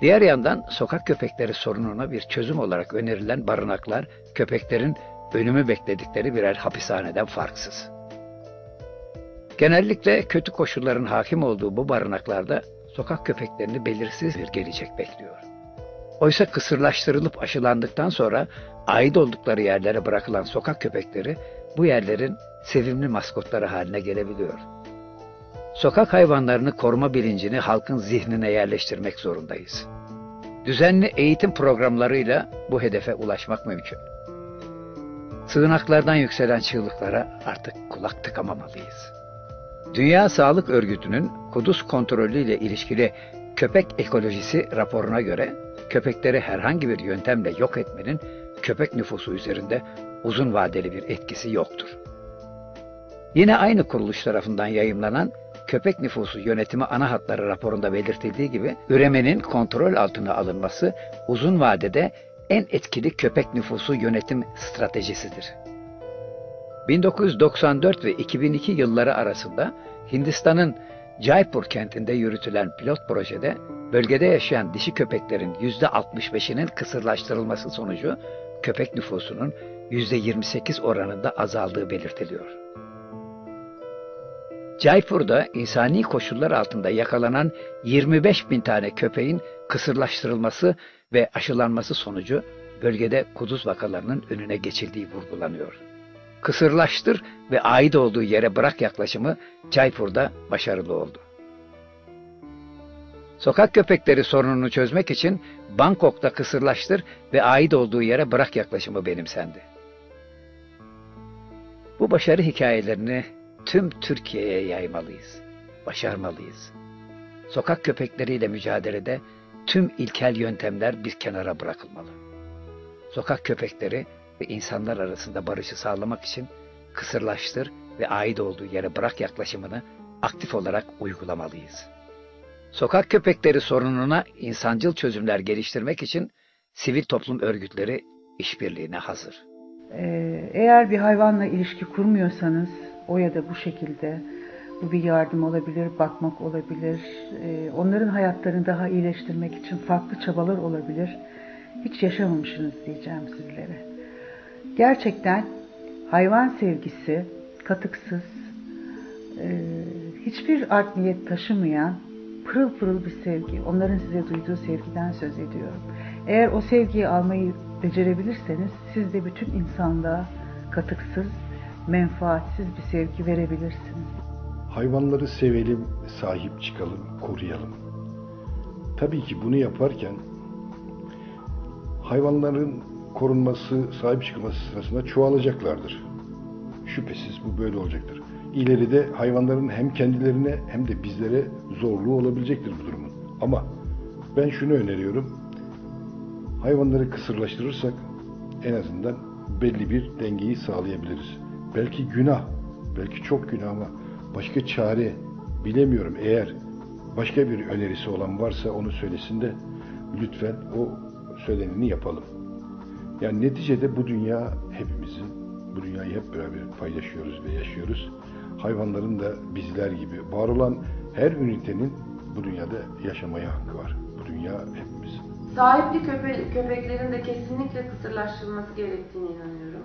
Diğer yandan sokak köpekleri sorununa bir çözüm olarak önerilen barınaklar köpeklerin ölümü bekledikleri birer hapishaneden farksız. Genellikle kötü koşulların hakim olduğu bu barınaklarda sokak köpeklerini belirsiz bir gelecek bekliyor. Oysa kısırlaştırılıp aşılandıktan sonra ait oldukları yerlere bırakılan sokak köpekleri bu yerlerin sevimli maskotları haline gelebiliyor. Sokak hayvanlarını koruma bilincini halkın zihnine yerleştirmek zorundayız. Düzenli eğitim programlarıyla bu hedefe ulaşmak mümkün. Sığınaklardan yükselen çığlıklara artık kulak tıkamamalıyız. Dünya Sağlık Örgütü'nün Kudüs kontrolü ile ilişkili köpek ekolojisi raporuna göre köpekleri herhangi bir yöntemle yok etmenin köpek nüfusu üzerinde uzun vadeli bir etkisi yoktur. Yine aynı kuruluş tarafından yayımlanan köpek nüfusu yönetimi ana hatları raporunda belirtildiği gibi üremenin kontrol altına alınması uzun vadede en etkili köpek nüfusu yönetim stratejisidir. 1994 ve 2002 yılları arasında Hindistan'ın Jaipur kentinde yürütülen pilot projede bölgede yaşayan dişi köpeklerin %65'inin kısırlaştırılması sonucu köpek nüfusunun %28 oranında azaldığı belirtiliyor. Jaipur'da insani koşullar altında yakalanan 25 bin tane köpeğin kısırlaştırılması ve aşılanması sonucu bölgede kuduz vakalarının önüne geçildiği vurgulanıyor. Kısırlaştır ve ait olduğu yere bırak yaklaşımı Jaipur'da başarılı oldu. Sokak köpekleri sorununu çözmek için Bangkok'ta kısırlaştır ve ait olduğu yere bırak yaklaşımı benimsendi. Bu başarı hikayelerini tüm Türkiye'ye yaymalıyız. Başarmalıyız. Sokak köpekleriyle mücadelede tüm ilkel yöntemler bir kenara bırakılmalı. Sokak köpekleri ve insanlar arasında barışı sağlamak için kısırlaştır ve ait olduğu yere bırak yaklaşımını aktif olarak uygulamalıyız. Sokak köpekleri sorununa insancıl çözümler geliştirmek için sivil toplum örgütleri işbirliğine hazır. Ee, eğer bir hayvanla ilişki kurmuyorsanız o ya da bu şekilde bu bir yardım olabilir, bakmak olabilir, ee, onların hayatlarını daha iyileştirmek için farklı çabalar olabilir. Hiç yaşamamışsınız diyeceğim sizlere. Gerçekten hayvan sevgisi katıksız, e, hiçbir art niyet taşımayan pırıl pırıl bir sevgi. Onların size duyduğu sevgiden söz ediyorum. Eğer o sevgiyi almayı becerebilirseniz siz de bütün insanlığa katıksız, menfaatsiz bir sevgi verebilirsiniz. Hayvanları sevelim, sahip çıkalım, koruyalım. Tabii ki bunu yaparken hayvanların korunması, sahip çıkılması sırasında çoğalacaklardır. Şüphesiz bu böyle olacaktır. İleride hayvanların hem kendilerine hem de bizlere zorluğu olabilecektir bu durumun. Ama ben şunu öneriyorum. Hayvanları kısırlaştırırsak en azından belli bir dengeyi sağlayabiliriz. Belki günah, belki çok günah ama başka çare bilemiyorum. Eğer başka bir önerisi olan varsa onu söylesin de lütfen o söyleneni yapalım. Yani neticede bu dünya hepimizin, bu dünyayı hep beraber paylaşıyoruz ve yaşıyoruz. Hayvanların da bizler gibi var olan her ünitenin bu dünyada yaşamaya hakkı var. Bu dünya hepimizin. Sahipli köpe köpeklerin de kesinlikle kısırlaştırılması gerektiğine inanıyorum.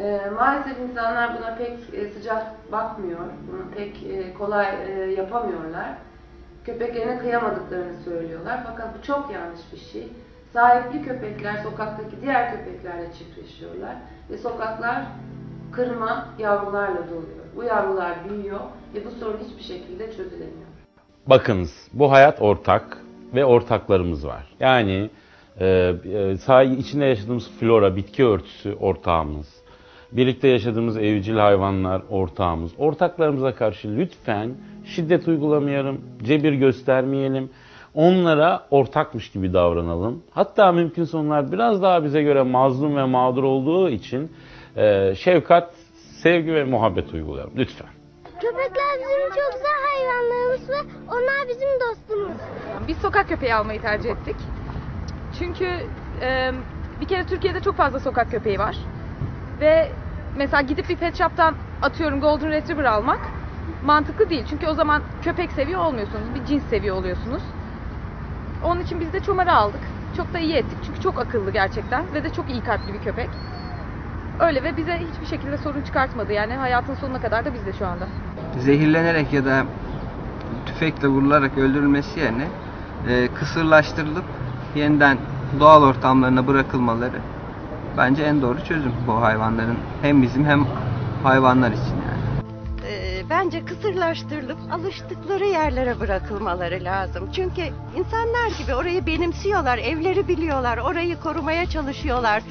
Ee, maalesef insanlar buna pek e, sıcak bakmıyor, bunu pek e, kolay e, yapamıyorlar. Köpeklerine kıyamadıklarını söylüyorlar fakat bu çok yanlış bir şey. Sahipli köpekler sokaktaki diğer köpeklerle çiftleşiyorlar ve sokaklar kırma yavrularla doluyor. Bu yavrular büyüyor ve bu sorun hiçbir şekilde çözülemiyor. Bakınız bu hayat ortak ve ortaklarımız var. Yani e, e, içinde yaşadığımız flora, bitki örtüsü ortağımız. Birlikte yaşadığımız evcil hayvanlar ortağımız. Ortaklarımıza karşı lütfen şiddet uygulamayalım, cebir göstermeyelim. Onlara ortakmış gibi davranalım. Hatta mümkünse onlar biraz daha bize göre mazlum ve mağdur olduğu için e, şefkat, sevgi ve muhabbet uygulayalım. Lütfen. Köpekler bizim çok güzel hayvanlarımız ve onlar bizim dostumuz. Biz sokak köpeği almayı tercih ettik. Çünkü e, bir kere Türkiye'de çok fazla sokak köpeği var. Ve mesela gidip bir pet shop'tan atıyorum Golden Retriever almak mantıklı değil. Çünkü o zaman köpek seviyor olmuyorsunuz. Bir cins seviyor oluyorsunuz. Onun için biz de Çomar'ı aldık. Çok da iyi ettik çünkü çok akıllı gerçekten ve de çok iyi kalpli bir köpek. Öyle ve bize hiçbir şekilde sorun çıkartmadı yani hayatın sonuna kadar da bizde şu anda. zehirlenerek ya da tüfekle vurularak öldürülmesi yerine e, kısırlaştırılıp yeniden doğal ortamlarına bırakılmaları bence en doğru çözüm bu hayvanların hem bizim hem hayvanlar için yani. Ee, bence kısırlaştırılıp alıştıkları yerlere bırakılmaları lazım. Çünkü insanlar gibi orayı benimsiyorlar, evleri biliyorlar, orayı korumaya çalışıyorlar.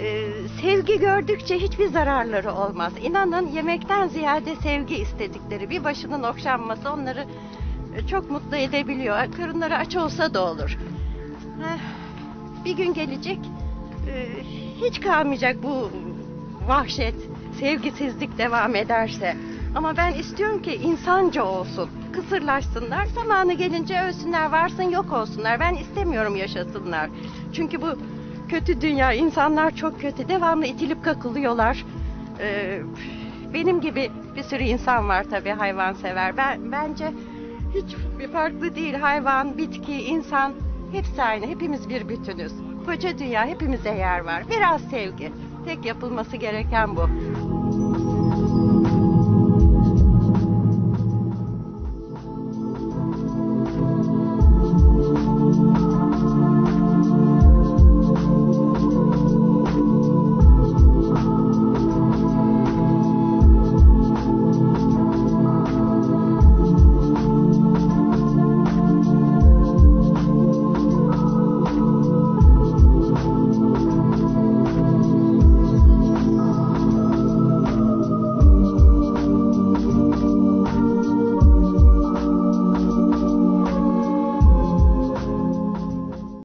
Ee, sevgi gördükçe hiçbir zararları olmaz. İnanın yemekten ziyade sevgi istedikleri, bir başının okşanması onları e, çok mutlu edebiliyor. Karınları aç olsa da olur. Heh, bir gün gelecek, e, hiç kalmayacak bu vahşet, sevgisizlik devam ederse. Ama ben istiyorum ki insanca olsun. Kısırlaşsınlar, zamanı gelince ölsünler, varsın yok olsunlar. Ben istemiyorum yaşasınlar. Çünkü bu kötü dünya, insanlar çok kötü. Devamlı itilip kakılıyorlar. Ee, benim gibi bir sürü insan var tabii hayvansever. Ben bence hiç bir farklı değil. Hayvan, bitki, insan hepsi aynı. Hepimiz bir bütünüz. Koca dünya hepimize yer var. Biraz sevgi. Tek yapılması gereken bu.